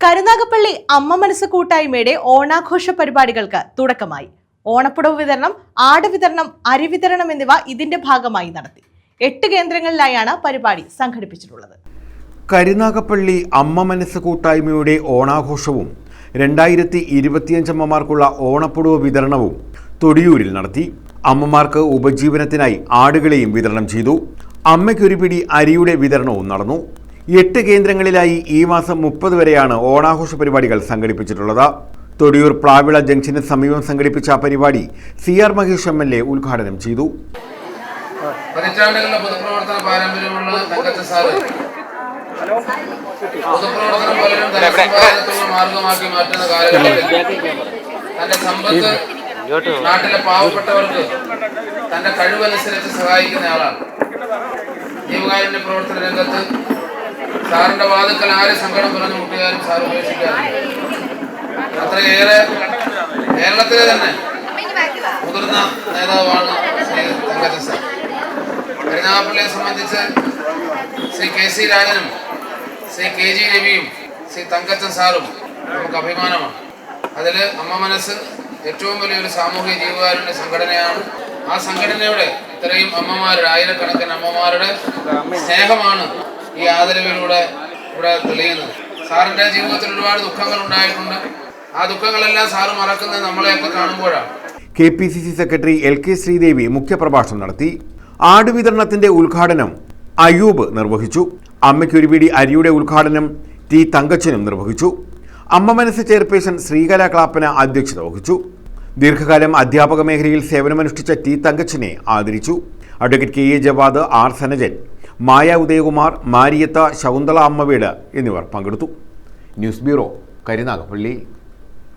കരുനാഗപ്പള്ളി അമ്മ മനസ്സ് കൂട്ടായ്മയുടെ ഓണാഘോഷ പരിപാടികൾക്ക് തുടക്കമായി. ഓണപ്പുടവ് വിതരണം ആട് വിതരണം അരി വിതരണം എന്നിവ ഇതിന്റെ ഭാഗമായി നടത്തി. എട്ട് കേന്ദ്രങ്ങളിലായാണ് പരിപാടി സംഘടിപ്പിച്ചിട്ടുള്ളത്. കരുനാഗപ്പള്ളി അമ്മ മനസ്സ് കൂട്ടായ്മയുടെ ഓണാഘോഷവും രണ്ടായിരത്തി ഇരുപത്തിയഞ്ച് അമ്മമാർക്കുള്ള ഓണപ്പുടവ് വിതരണവും തൊടിയൂരിൽ നടത്തി. അമ്മമാർക്ക് ഉപജീവനത്തിനായി ആടുകളെയും വിതരണം ചെയ്തു. അമ്മയ്ക്കൊരു പിടി അരിയുടെ വിതരണവും നടന്നു. എട്ട് കേന്ദ്രങ്ങളിലായി ഈ മാസം മുപ്പത് വരെയാണ് ഓണാഘോഷ പരിപാടികൾ സംഘടിപ്പിച്ചിട്ടുള്ളത്. തൊടിയൂർ പ്ലാവിള ജംഗ്ഷന് സമീപം സംഘടിപ്പിച്ച പരിപാടി C R Mahesh M L A ഉദ്ഘാടനം ചെയ്തു. പതിറ്റാണ്ടുകളുടെ പൊതുപ്രവർത്തന പാരമ്പര്യമുള്ള തങ്കച്ച സാറ്. പൊതുപ്രവർത്തനം പലരും ധനസമ്പാദനത്തിനുള്ള മാർഗമാക്കി മാറ്റുന്ന കാലഘട്ടത്തിൽ തന്റെ സമ്പത്ത് നാട്ടിലെ പാവപ്പെട്ടവർക്ക് തന്റെ കഴിവനുസരിച്ച് സഹായിക്കുന്ന ആളാണ്. ജീവകാരുണ്യ പ്രവർത്തന രംഗത്ത് സാറിന്റെ വാദത്തിൽ ആര് സങ്കടം പറഞ്ഞു മുട്ടിയാലും സാർ ഉപേക്ഷിക്കാറില്ല അത്രയേറെ കേരളത്തിലെ തന്നെ മുതിർന്ന നേതാവാണ് ശ്രീ തങ്കജ സാർ. കരുനാഗപ്പള്ളിയെ സംബന്ധിച്ച് ശ്രീ കെ സി രാജനും ശ്രീ കെ ജി രവിയും ശ്രീ തങ്കച്ചൻ സാറും നമുക്ക് അഭിമാനമാണ്. അതിൽ അമ്മ മനസ്സ് ഏറ്റവും വലിയൊരു സാമൂഹിക ജീവകാരുടെ സംഘടനയാണ്. ആ സംഘടനയുടെ ഇത്രയും അമ്മമാരുടെ ആയിരക്കണക്കിന് അമ്മമാരുടെ സ്നേഹമാണ് ഈ ആദരവിലൂടെ ഇവിടെ തെളിയുന്നത്. സാറിന്റെ ജീവിതത്തിൽ ഒരുപാട് ദുഃഖങ്ങൾ ഉണ്ടായിട്ടുണ്ട്. ആ ദുഃഖങ്ങളെല്ലാം സാറ് മറക്കുന്നത് നമ്മളെയൊക്കെ കാണുമ്പോഴാണ്. K P C C secretary L K Sreedevi മുഖ്യപ്രഭാഷണം നടത്തി. ആട് വിതരണത്തിന്റെ ഉദ്ഘാടനം അയൂബ് നിർവഹിച്ചു. അമ്മയ്ക്കൊരു പിടി അരിയുടെ ഉദ്ഘാടനം ടി തങ്കച്ചനും നിർവഹിച്ചു. അമ്മ മനസ്സ് ചെയർപേഴ്സൺ ശ്രീകല ക്ലാപ്പന അധ്യക്ഷത വഹിച്ചു. ദീർഘകാലം അധ്യാപക മേഖലയിൽ സേവനമനുഷ്ഠിച്ച ടി തങ്കച്ചനെ ആദരിച്ചു. Advocate K A Javad R Sanajan Maya Udayakumar മാരിയത്ത Shakuntala അമ്മവീട് എന്നിവർ പങ്കെടുത്തു. News bureau Karunagappally